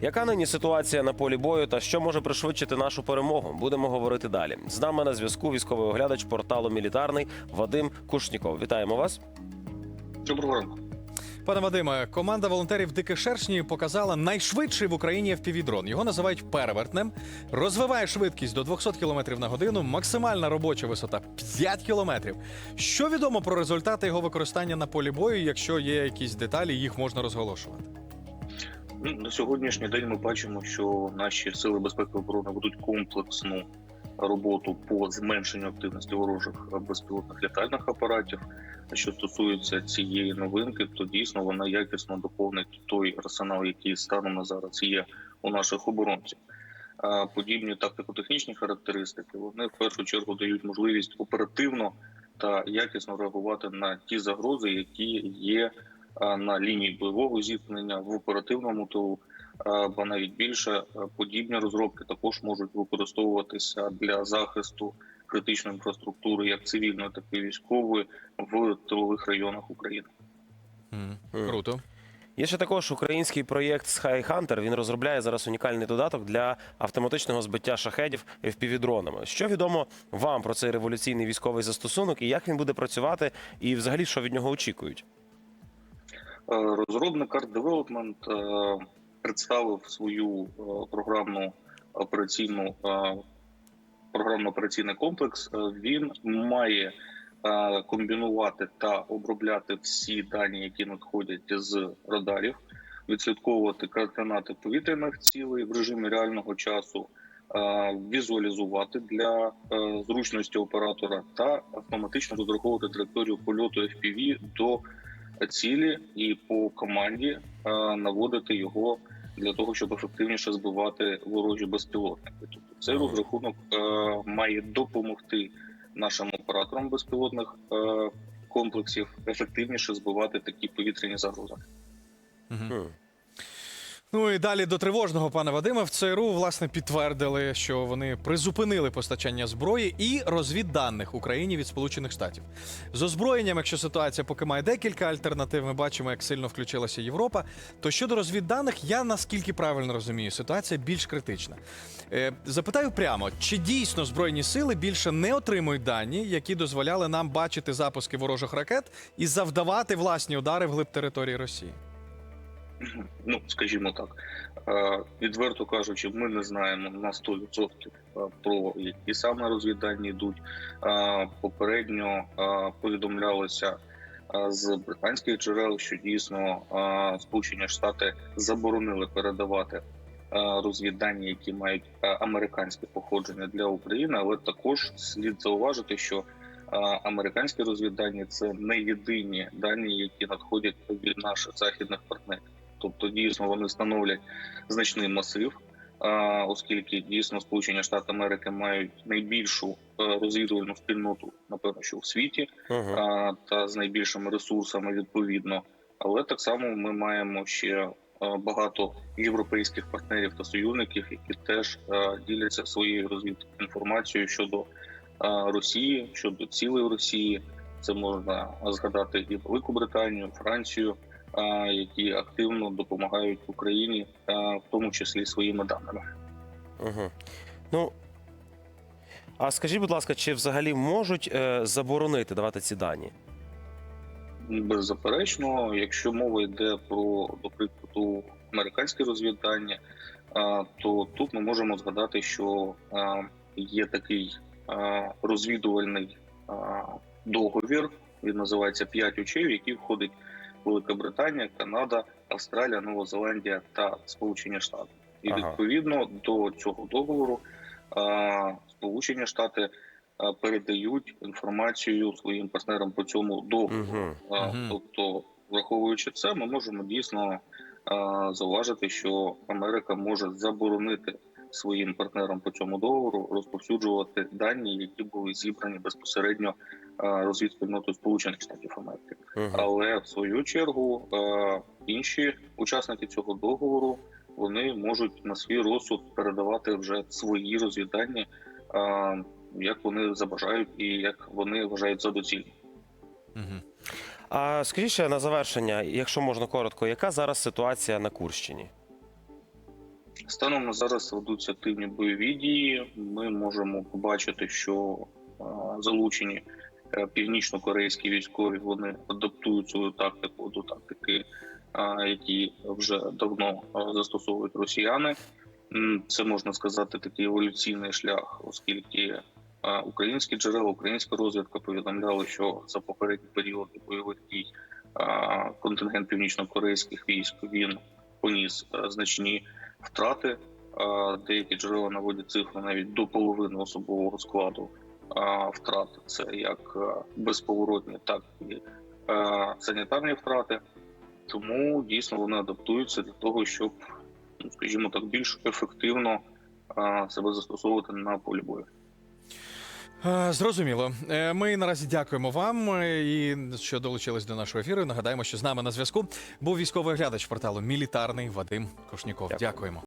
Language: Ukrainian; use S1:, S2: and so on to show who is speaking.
S1: Яка нині ситуація на полі бою та що може пришвидшити нашу перемогу? Будемо говорити далі. З нами на зв'язку військовий оглядач порталу Мілітарний Вадим Кушніков. Вітаємо вас.
S2: Доброго ранку.
S3: Пане Вадиме, команда волонтерів Дике Шершні показала найшвидший в Україні FPV-дрон. Його називають перевертнем. Розвиває швидкість до 200 км на годину, максимальна робоча висота 5 км. Що відомо про результати його використання на полі бою? Якщо є якісь деталі, їх можна розголошувати.
S2: Ну, На сьогоднішній день ми бачимо, що наші сили безпеки і оборони ведуть комплексну роботу по зменшенню активності ворожих безпілотних літальних апаратів. Що стосується цієї новинки, то дійсно вона якісно доповнить той арсенал, який станом на зараз є у наших оборонців. Подібні тактико-технічні характеристики вони в першу чергу дають можливість оперативно та якісно реагувати на ті загрози, які є на лінії бойового зіткнення в оперативному тилу, а, ба навіть більше подібні розробки також можуть використовуватися для захисту критичної інфраструктури, як цивільної, так і військової, в тилових районах України.
S3: Круто.
S1: Є ще також український проєкт Sky Hunter. Він розробляє зараз унікальний додаток для автоматичного збиття шахедів FPV-дронами. Що відомо вам про цей революційний військовий застосунок і як він буде працювати, і взагалі що від нього очікують?
S2: Розробник Art Development представив свою е, програмну операційну е, програмно-операційний комплекс. Е, Він має комбінувати та обробляти всі дані, які надходять з радарів, відслідковувати координати повітряних цілей в режимі реального часу. Візуалізувати для зручності оператора та автоматично розраховувати траєкторію польоту FPV до цілі і по команді е, наводити його для того, щоб ефективніше збивати ворожі безпілотники. Тобто цей розрахунок е, має допомогти нашим операторам безпілотних е, комплексів ефективніше збивати такі повітряні загрози.
S3: Мгм. Ну і далі до тривожного пане Вадиме. В ЦРУ власне підтвердили, що вони призупинили постачання зброї і розвідданих Україні від Сполучених Штатів. З озброєнням, якщо ситуація поки має декілька альтернатив, ми бачимо, як сильно включилася Європа. То щодо розвідданих, я наскільки правильно розумію, ситуація більш критична. Е, запитаю прямо, чи дійсно збройні сили більше не отримують дані, які дозволяли нам бачити запуски ворожих ракет і завдавати власні удари вглиб території Росії?
S2: Ну, скажімо так, е, відверто кажучи, ми не знаємо на 100% про які саме розвіддані йдуть. Е, Попередньо е, повідомлялося е, з британських джерел, що дійсно е, Сполучені Штати заборонили передавати е, розвіддані, які мають е, американське походження для України, але також слід зауважити, що е, американські розвіддані це не єдині дані, які надходять від наших західних партнерів. Тобто, дійсно вони становлять значний масив, оскільки дійсно Сполучені Штати Америки мають найбільшу е, розвідувальну спільноту, напевно, що в світі,
S1: Мгм.
S2: а, та з найбільшими ресурсами відповідно. Але так само ми маємо ще е, багато європейських партнерів та союзників, які теж е, діляться своєю розвідінформацією щодо е, Росії, щодо цілей Росії. Це можна згадати і Велику Британію, Францію, які активно допомагають Україні, в тому числі своїми даними.
S1: Угу. Ну, а скажіть, будь ласка, чи взагалі можуть е, заборонити давати ці дані?
S2: Беззаперечно, якщо мова йде про, до прикладу, американське розвідання, то тут ми можемо згадати, що є такий розвідувальний договір. Він називається «П'ять очей», в який входить Велика Британія, Канада, Австралія, Нова Зеландія та Сполучені Штати. І
S1: Ага.
S2: відповідно до цього договору а, Сполучені Штати а, передають інформацію своїм партнерам по цьому договору.
S1: Угу.
S2: А, Тобто, враховуючи це, ми можемо дійсно а, зауважити, що Америка може заборонити своїм партнерам по цьому договору розповсюджувати дані, які були зібрані безпосередньо а, розвідспільнотою Сполучених Штатів Америки.
S1: Угу.
S2: Але в свою чергу е, інші учасники цього договору вони можуть на свій розсуд передавати вже свої розвіддані, е, як вони забажають і як вони вважають за доцільне.
S3: Угу.
S1: А скажіть ще на завершення, якщо можна коротко, яка зараз ситуація на Курщині?
S2: Станом на зараз ведуться активні бойові дії. Ми можемо побачити, що залучені е, північно-корейські військові вони адаптують свою тактику до тактики, які вже давно застосовують росіяни. Це можна сказати такий еволюційний шлях, оскільки українські джерела, українська розвідка повідомляли, що за попередні періоди бойових дій контингент північно-корейських військ він поніс е, значні втрати. Деякі джерела наводять цифру навіть до половини особового складу втрат. Це як е, безповоротні, так і е, санітарні втрати. Тому дійсно вони адаптуються для того, щоб, ну, скажімо так, більш ефективно себе застосовувати на полі бою.
S3: Зрозуміло. Е, Ми наразі дякуємо вам е, і що долучились до нашого ефіру. Нагадаємо, що з нами на зв'язку був військовий оглядач порталу Мілітарний Вадим Кошніков.
S1: Дякую.
S3: Дякуємо.